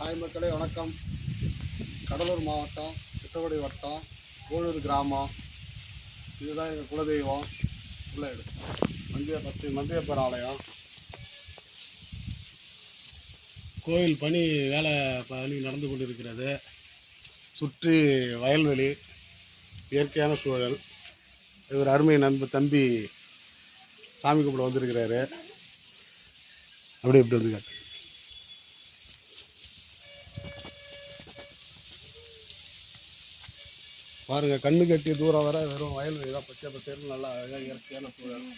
Hi மக்களே வணக்கம். கடலூர் மாவட்டம் திட்டக்குடி வட்டம் கோளூர் கிராமம். இதுதான் எங்கள் குலதெய்வம். உள்ள மந்திய பற்றி மந்தியப்பர் ஆலயம் கோயில் பணி வேலை பணி நடந்து கொண்டிருக்கிறது. சுற்றி வயல்வெளி இயற்கையான சூழல். இவர் அருமை நண்பு தம்பி சாமி கும்பிட வந்திருக்கிறாரு. அப்படி இப்படி வந்து காட்டு. பாருங்க கண்ணு கட்டி தூரம் வர வெறும் வயல் இதாக பச்சை பச்சைன்னு நல்லா அழகாக இயற்கையான சூழல்.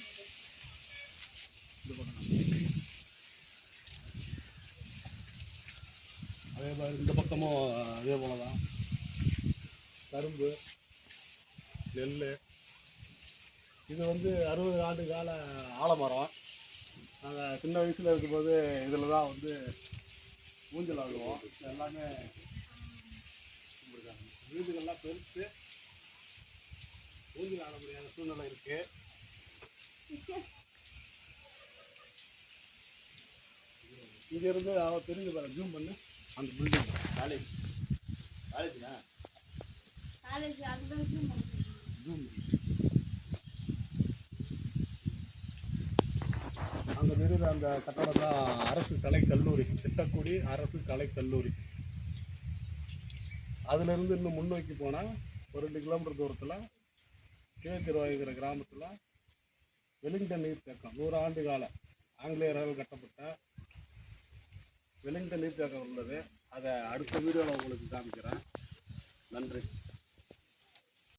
இது அதே மாதிரி இந்த பக்கமும் அதே போல தான் கரும்பு நெல் இது வந்து அறுபது ஆண்டு கால ஆலமரம். நாங்கள் சின்ன வயசில் இருக்கும்போது இதில் தான் வந்து ஊஞ்சல் ஆடுவோம். எல்லாமே வீடுகள்லாம் பெருத்து ஊஞ்சல் ஆட முடியாத சூழ்நிலை இருக்கு. இங்க இருந்து அவன் தெரிஞ்சு பாரு ஜூம் பண்ணு. அந்த பில்டிங் காலேஜ் காலேஜா காலேஜ் அதுதான் பண்ணுது. ஜூம் அங்கே தெரியுற அந்த கட்டடம் தான் அரசு கலை கல்லூரி திட்டக்குடி அரசு கலை கல்லூரி அதுலேருந்து இன்னும் முன்னோக்கி போனால் ஒரு ரெண்டு கிலோமீட்டர் தூரத்தில் கீழத்திருவாயுங்கிற கிராமத்தில் வெலிங்டன் நீர்த்தேக்கம். நூறு ஆண்டு கால ஆங்கிலேயரால் கட்டப்பட்ட வெலிங்டன் நீர்த்தேக்கம் உள்ளது அதை அடுத்த வீடியோவில் உங்களுக்கு காமிக்கிறேன். நன்றி.